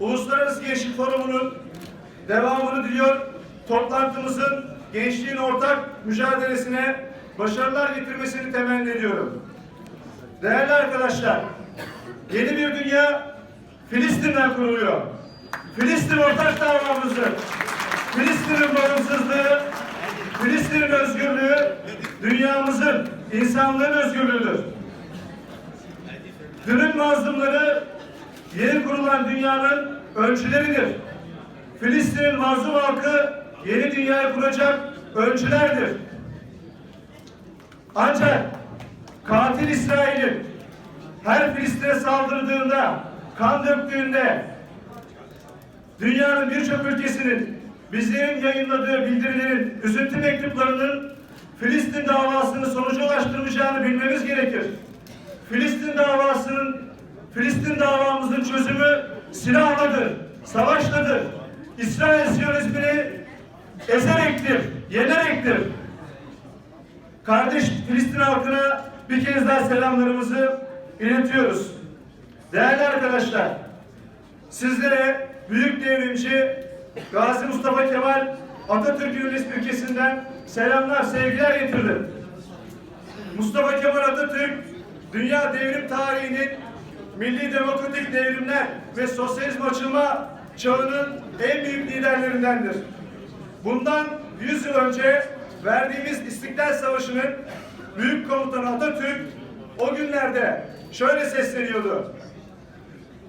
Uluslararası Gençlik Forumu'nun devamını diliyor. Toplantımızın gençliğin ortak mücadelesine başarılar getirmesini temenni ediyorum. Değerli arkadaşlar, yeni bir dünya Filistin'den kuruluyor. Filistin ortak davamızdır. Filistin'in bağımsızlığı, Filistin'in özgürlüğü, dünyamızın, insanlığın özgürlüğüdür. Dünün mazlumları yeni kurulan dünyanın ölçüleridir. Filistin'in mazlum halkı yeni dünyayı kuracak ölçülerdir. Ancak katil İsrail'in her Filistin'e saldırdığında, kan döktüğünde dünyanın birçok ülkesinin bizlerin yayınladığı bildirilerin, üzüntü mektuplarının Filistin davasını sonuca ulaştırmayacağını bilmemiz gerekir. Filistin davasının, Filistin davamızın çözümü silahladır, savaşladır. İsrail Siyonizmini ezerektir, yenerektir. Kardeş Filistin halkına bir kez daha selamlarımızı iletiyoruz. Değerli arkadaşlar, sizlere büyük devrimci Gazi Mustafa Kemal Atatürk'ün ülkesinden selamlar, sevgiler getirdim. Mustafa Kemal Atatürk, dünya devrim tarihinin milli demokratik devrimler ve sosyalizm açılma çağının en büyük liderlerindendir. Bundan 100 yıl önce verdiğimiz İstiklal Savaşı'nın büyük komutanı Atatürk o günlerde şöyle sesleniyordu.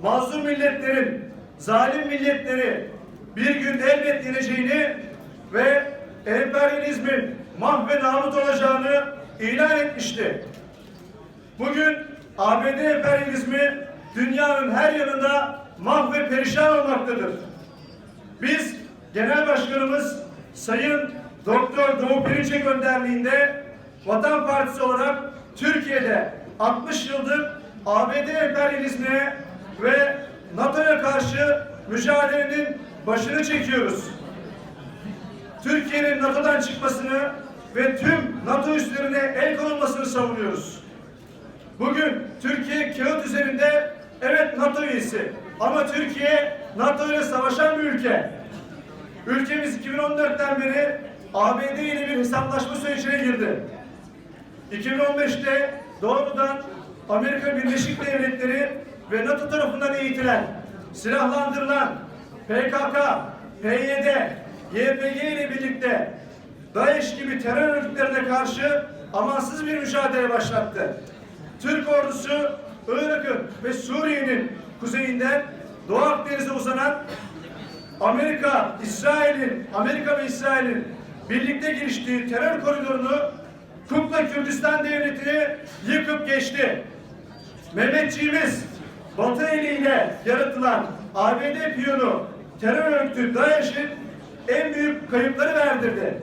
Mazlum milletlerin, zalim milletleri bir gün elbet yeneceğini ve emperyalizmin mahve namut olacağını ilan etmişti. Bugün ABD emperyalizmi dünyanın her yanında mahve perişan olmaktadır. Biz Genel Başkanımız Sayın Doktor Doğu Perinçek önderliğinde Vatan Partisi olarak Türkiye'de 60 yıldır ABD emperyalizmine ve NATO'ya karşı mücadelenin başını çekiyoruz. Türkiye'nin NATO'dan çıkmasını ve tüm NATO üslerine el konulmasını savunuyoruz. Bugün Türkiye kağıt üzerinde evet NATO üyesi ama Türkiye NATO ile savaşan bir ülke. Ülkemiz 2014'ten beri ABD ile bir hesaplaşma sürecine girdi. 2015'te doğrudan Amerika Birleşik Devletleri ve NATO tarafından eğitilen, silahlandırılan PKK, PYD, YPG ile birlikte DAEŞ gibi terör örgütlerine karşı amansız bir mücadele başlattı. Türk ordusu Irak'ın ve Suriye'nin kuzeyinden Doğu Akdeniz'e uzanan Amerika, İsrail'in, Amerika ve İsrail'in birlikte giriştiği terör koridorunu Kukla Kürdistan Devleti'ni yıkıp geçti. Mehmetçiğimiz Batı eliyle yaratılan ABD piyonu terör örgütü DAEŞ'in en büyük kayıpları verdirdi.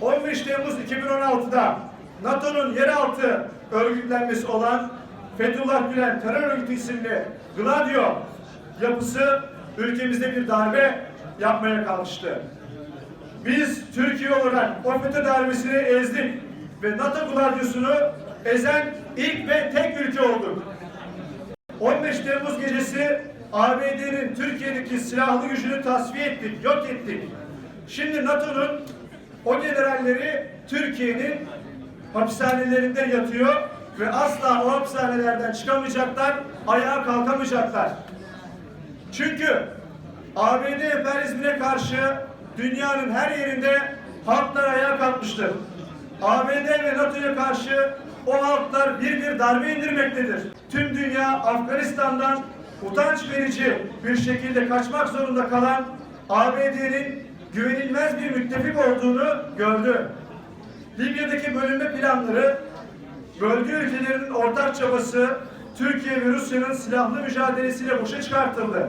15 Temmuz 2016'da NATO'nun yeraltı örgütlenmesi olan Fethullah Gülen terör örgütü isimli Gladio yapısı ülkemizde bir darbe yapmaya kalkıştı. Biz Türkiye olarak o FETÖ darbesini ezdik ve NATO Gladiosu'nu ezen ilk ve tek ülke olduk. 15 Temmuz gecesi ABD'nin Türkiye'deki silahlı gücünü tasfiye ettik, yok ettik. Şimdi NATO'nun o generalleri Türkiye'nin hapishanelerinde yatıyor ve asla o hapishanelerden çıkamayacaklar, ayağa kalkamayacaklar. Çünkü ABD emperyalizmine karşı dünyanın her yerinde halklar ayağa kalkmıştır. ABD ve NATO'ya karşı o halklar bir bir darbe indirmektedir. Tüm dünya Afganistan'dan utanç verici bir şekilde kaçmak zorunda kalan ABD'nin güvenilmez bir müttefik olduğunu gördü. Libya'daki bölünme planları, bölge ülkelerinin ortak çabası Türkiye ve Rusya'nın silahlı mücadelesiyle boşa çıkartıldı.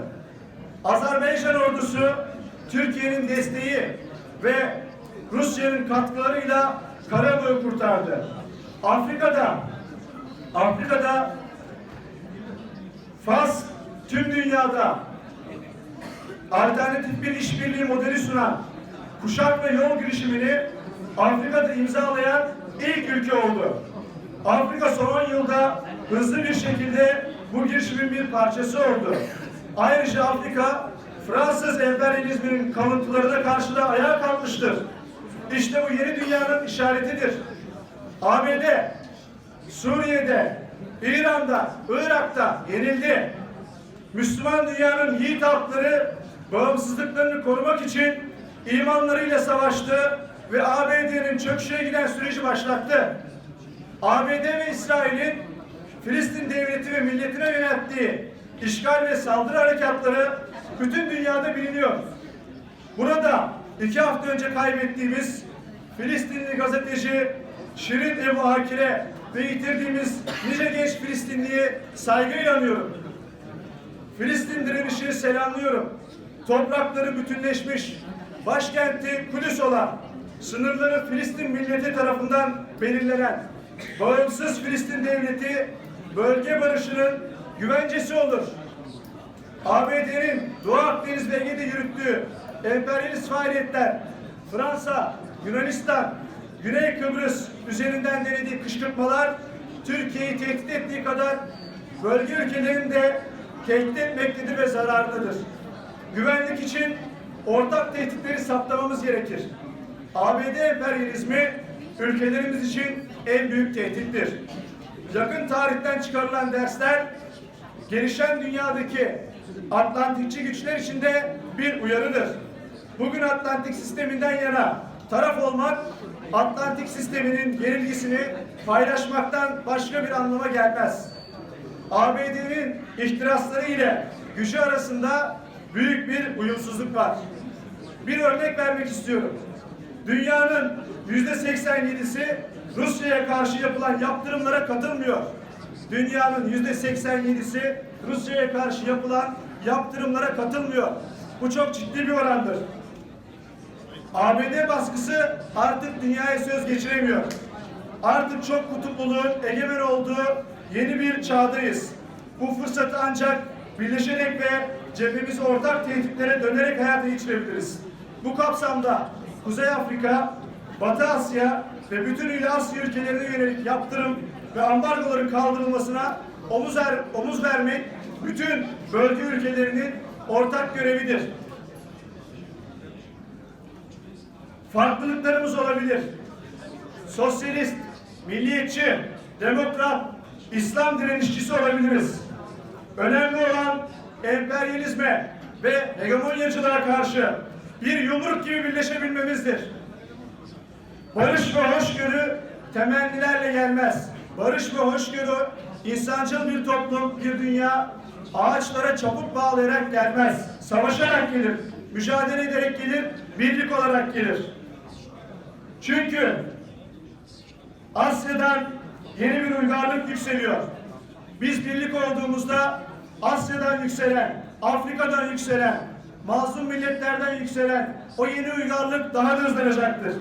Azerbaycan ordusu Türkiye'nin desteği ve Rusya'nın katkılarıyla Karabağ'ı kurtardı. Afrika'da Afrika'da Fas tüm dünyada alternatif bir işbirliği modeli sunan kuşak ve yol girişimini Afrika'da imzalayan ilk ülke oldu. Afrika son 10 yılda hızlı bir şekilde bu girişimin bir parçası oldu. Ayrıca Afrika Fransız emperyalizminin kalıntılarına karşı da ayağa kalkmıştır. İşte bu yeni dünyanın işaretidir. ABD, Suriye'de, İran'da, Irak'ta yenildi. Müslüman dünyanın yiğit halkları bağımsızlıklarını korumak için imanlarıyla savaştı ve ABD'nin çöküşe giden süreci başlattı. ABD ve İsrail'in Filistin devleti ve milletine yönelttiği işgal ve saldırı harekatları bütün dünyada biliniyor. Burada iki hafta önce kaybettiğimiz Filistinli gazeteci Şirin Ebu Akil'e ve yitirdiğimiz nice genç Filistinliye saygıyla anıyorum. Filistin direnişini selamlıyorum. Toprakları bütünleşmiş, başkenti Kudüs olan, sınırları Filistin milleti tarafından belirlenen, bağımsız Filistin devleti bölge barışının güvencesi olur. ABD'nin Doğu Akdeniz ve Ege'de yürüttüğü emperyalist faaliyetler, Fransa, Yunanistan, Güney Kıbrıs üzerinden denediği kışkırtmalar Türkiye'yi tehdit ettiği kadar bölge ülkelerini de tehdit etmektedir ve zararlıdır. Güvenlik için ortak tehditleri saptamamız gerekir. ABD emperyalizmi ülkelerimiz için en büyük tehdittir. Yakın tarihten çıkarılan dersler gelişen dünyadaki Atlantikçi güçler için de bir uyarıdır. Bugün Atlantik sisteminden yana taraf olmak, Atlantik sisteminin yenilgisini paylaşmaktan başka bir anlama gelmez. ABD'nin ihtirasları ile gücü arasında büyük bir uyumsuzluk var. Bir örnek vermek istiyorum. Dünyanın yüzde 87'si Rusya'ya karşı yapılan yaptırımlara katılmıyor. Dünyanın yüzde 87'si Rusya'ya karşı yapılan yaptırımlara katılmıyor. Bu çok ciddi bir orandır. ABD baskısı artık dünyaya söz geçiremiyor. Artık çok kutupluluğun egemen olduğu yeni bir çağdayız. Bu fırsatı ancak birleşerek ve cephemizi ortak tehditlere dönerek hayata geçirebiliriz. Bu kapsamda Kuzey Afrika, Batı Asya ve bütünüyle Asya ülkelerine yönelik yaptırım ve ambargoların kaldırılmasına omuz, ver, omuz vermek bütün bölge ülkelerinin ortak görevidir. Farklılıklarımız olabilir. Sosyalist, milliyetçi, demokrat, İslam direnişçisi olabiliriz. Önemli olan emperyalizme ve hegemonyacılığa karşı bir yumruk gibi birleşebilmemizdir. Barış ve hoşgörü temennilerle gelmez. Barış ve hoşgörü insancıl bir toplum, bir dünya ağaçlara çabuk bağlayarak gelmez. Savaşarak gelir, mücadele ederek gelir, birlik olarak gelir. Çünkü Asya'dan yeni bir uygarlık yükseliyor. Biz birlik olduğumuzda Asya'dan yükselen, Afrika'dan yükselen, mazlum milletlerden yükselen o yeni uygarlık daha da hızlanacaktır.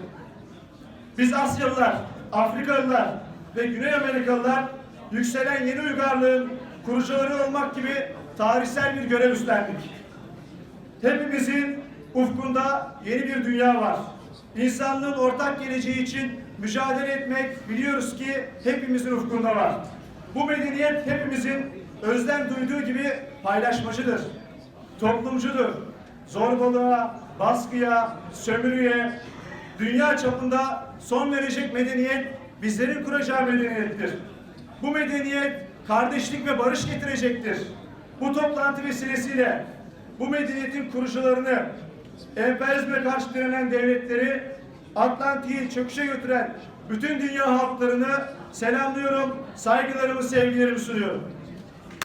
Biz Asyalılar, Afrikalılar ve Güney Amerikalılar yükselen yeni uygarlığın kurucuları olmak gibi tarihsel bir görev üstlendik. Hepimizin ufkunda yeni bir dünya var. İnsanlığın ortak geleceği için mücadele etmek biliyoruz ki hepimizin ufkunda var. Bu medeniyet hepimizin özlem duyduğu gibi paylaşmacıdır. Toplumcudur. Zorbalığa, baskıya, sömürüye, dünya çapında son verecek medeniyet bizlerin kuracağı medeniyettir. Bu medeniyet kardeşlik ve barış getirecektir. Bu toplantı vesilesiyle bu medeniyetin kurucularını, emperyalizme karşı direnen devletleri, Atlantik'i çöküşe götüren bütün dünya halklarını selamlıyorum, saygılarımı, sevgilerimi sunuyorum.